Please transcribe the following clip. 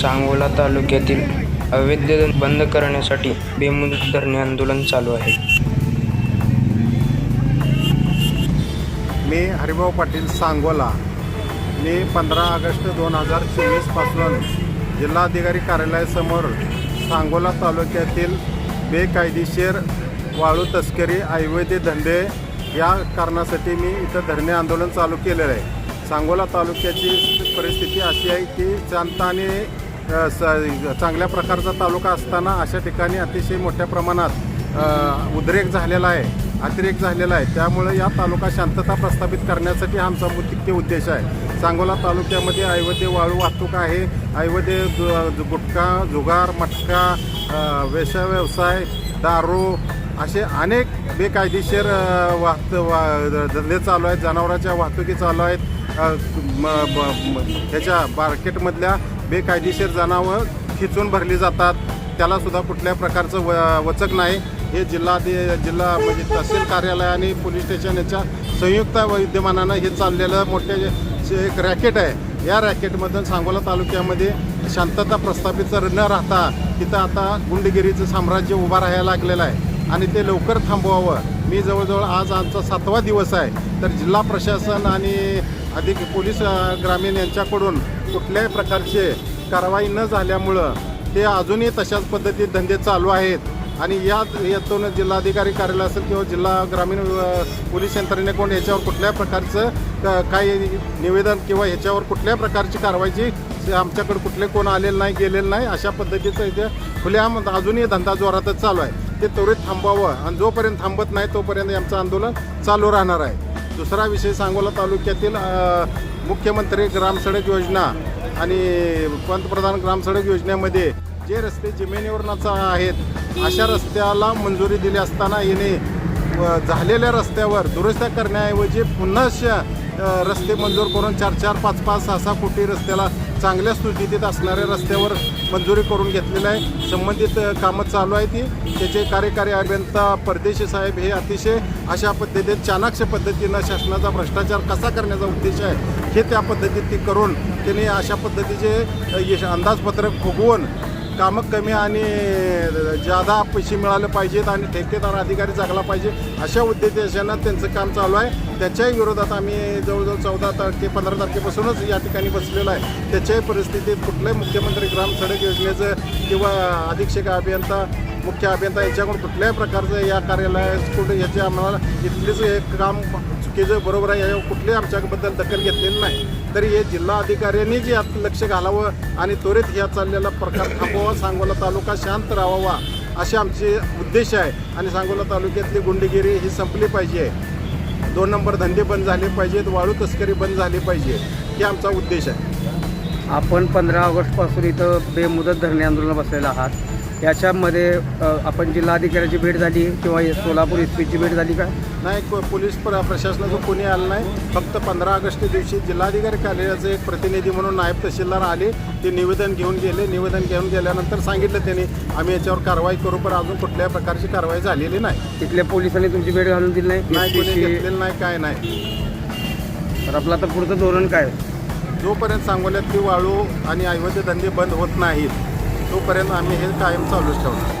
सांगोला तालुक्यातील अवैध बंद करण्यासाठी बेमुदत धरणे आंदोलन चालू आहे. मी हरिभाऊ पाटील सांगोला. मी पंधरा ऑगस्ट दोन हजार चोवीसपासून जिल्हाधिकारी कार्यालयासमोर सांगोला तालुक्यातील बेकायदेशीर वाळू तस्करी अवैध धंदे या कारणासाठी मी इथं धरणे आंदोलन चालू केलेलं आहे. सांगोला तालुक्याची परिस्थिती अशी आहे की शांत आणि स- चांगल्या प्रकारचा तालुका असताना अशा ठिकाणी अतिशय मोठ्या प्रमाणात उद्रेक झालेला आहे अतिरेक झालेला आहे. त्यामुळे या तालुका शांतता प्रस्थापित करण्यासाठी हा आमचा मुख्य उद्देश आहे. सांगोला तालुक्यामध्ये ऐवध्ये वाळू वाहतूक आहे ऐवध्ये जु- गुटखा जुगार मटका वेशा वेश्या व्यवसाय दारू असे अनेक बेकायदेशीर वाहत वा धंदे चालू आहेत जनावरांच्या वाहतुकी चालू आहेत. म- ब- ह्याच्या मार्केटमधल्या बेकायदेशीर जनावर खिचून भरली जातात. त्यालासुद्धा कुठल्या प्रकारचं व वचक नाही. हे जिल्हा जिल्हा म्हणजे तहसील कार्यालय आणि पोलीस स्टेशन याच्या संयुक्त विद्यमानानं हे चाललेलं मोठे एक रॅकेट आहे. या रॅकेटमधून सांगोला तालुक्यामध्ये शांतता प्रस्थापित न राहता तिथं आता गुंडगिरीचं साम्राज्य उभा राहायला लागलेलं आहे. आणि ते लवकर थांबवावं. मी जवळजवळ आज आमचा सातवा दिवस आहे. तर जिल्हा प्रशासन आणि अधिक पोलीस ग्रामीण यांच्याकडून कुठल्याही प्रकारचे कारवाई न झाल्यामुळं ते अजूनही तशाच पद्धतीत धंदे चालू आहेत. आणि या यातून जिल्हाधिकारी कार्यालय असेल किंवा जिल्हा ग्रामीण पोलीस यंत्रणेकडून याच्यावर कुठल्या प्रकारचं क- काही निवेदन किंवा याच्यावर कुठल्या प्रकारची कारवाईची आमच्याकडे कुठले कोण आलेलं नाही गेलेलं नाही अशा पद्धतीचं इथे खुल्याम अजूनही धंदा जोरातच चालू आहे. ते त्वरित थांबवावं. आणि जोपर्यंत थांबत नाही तोपर्यंत आमचं आंदोलन चालू राहणार आहे. दुसरा विषय सांगोला तालुक्यातील मुख्यमंत्री ग्रामसडक योजना आणि पंतप्रधान ग्रामसडक योजनेमध्ये जे रस्ते जमिनीवरनाचा आहेत अशा रस्त्याला मंजुरी दिली असताना येणे व झालेल्या रस्त्यावर दुरुस्त्या करण्याऐवजी पुन्हा श- रस्ते मंजूर करून चार चार पाच पाच सहा सहा कोटी रस्त्याला चांगल्या स्थितीत असणाऱ्या रस्त्यावर मंजुरी करून घेतलेलं आहे. संबंधित कामं चालू आहे ती त्याचे कार्यकारी अभियंता परदेशी साहेब हे अतिशय अशा पद्धतीत चाणाक्ष पद्धतीनं शासनाचा भ्रष्टाचार कसा करण्याचा उद्देश आहे हे त्या पद्धतीत ती करून त्यांनी अशा पद्धतीचे यश अंदाजपत्रक फुगवून कामं कमी आणि जादा पैसे मिळाले पाहिजेत आणि ठेकेदार अधिकारी जागला पाहिजे अशा उद्देशानं त्यांचं काम चालू आहे. त्याच्याही विरोधात आम्ही जवळजवळ चौदा तारखे पंधरा तारखेपासूनच या ठिकाणी बसलेलो आहे. त्याच्याही परिस्थितीत कुठल्याही मुख्यमंत्री ग्राम सडक योजनेचं किंवा अधीक्षक अभियंता मुख्य अभियंता याच्याकडून कुठल्याही प्रकारचं या कार्यालयात कुठे याचे आम्हाला इथलीच एक काम चुकीचं बरोबर आहे यावर कुठल्याही आमच्याबद्दल दखल घेतलेली नाही तरी हे जिल्हा अधिकाऱ्यांनी जे यात लक्ष घालावं आणि त्वरित ह्या चाललेला प्रकार थांबवावा सांगोला तालुका शांत राहावा असे आमचे उद्देश आहे. आणि सांगोला तालुक्यातली गुंडगिरी ही संपली पाहिजे. दोन नंबर धंदे बंद झाले पाहिजेत वाळू तस्करी बंद झाली पाहिजे हे आमचा उद्देश आहे. आपण पंधरा ऑगस्टपासून इथं बेमुदत धरणे आंदोलन बसलेलं आहात. याच्यामध्ये आपण जिल्हाधिकाऱ्याची भेट झाली किंवा हे सोलापूर एस पीची भेट झाली का? नाही को- पोलीस प्र प्रशासनाचं कोणी आलं नाही. फक्त पंधरा ऑगस्ट दिवशी जिल्हाधिकारी कार्यालयाचे एक प्रतिनिधी म्हणून नायब तहसीलदार आले. ते निवेदन घेऊन गेले. निवेदन घेऊन गेल्यानंतर सांगितलं त्यांनी आम्ही याच्यावर कारवाई करू पण अजून कुठल्याही प्रकारची कारवाई झालेली नाही. तिथल्या पोलिसांनी तुमची भेट घालून दिली नाही? कोणी? घेतलेलं नाही काय नाही. तर आपलं आता पुढचं धोरण काय? जोपर्यंत सांगोल्यातली वाळू आणि अवैध धंदे बंद होत नाहीत तोपर्यंत आम्ही हे कायम चालूच ठेवणार.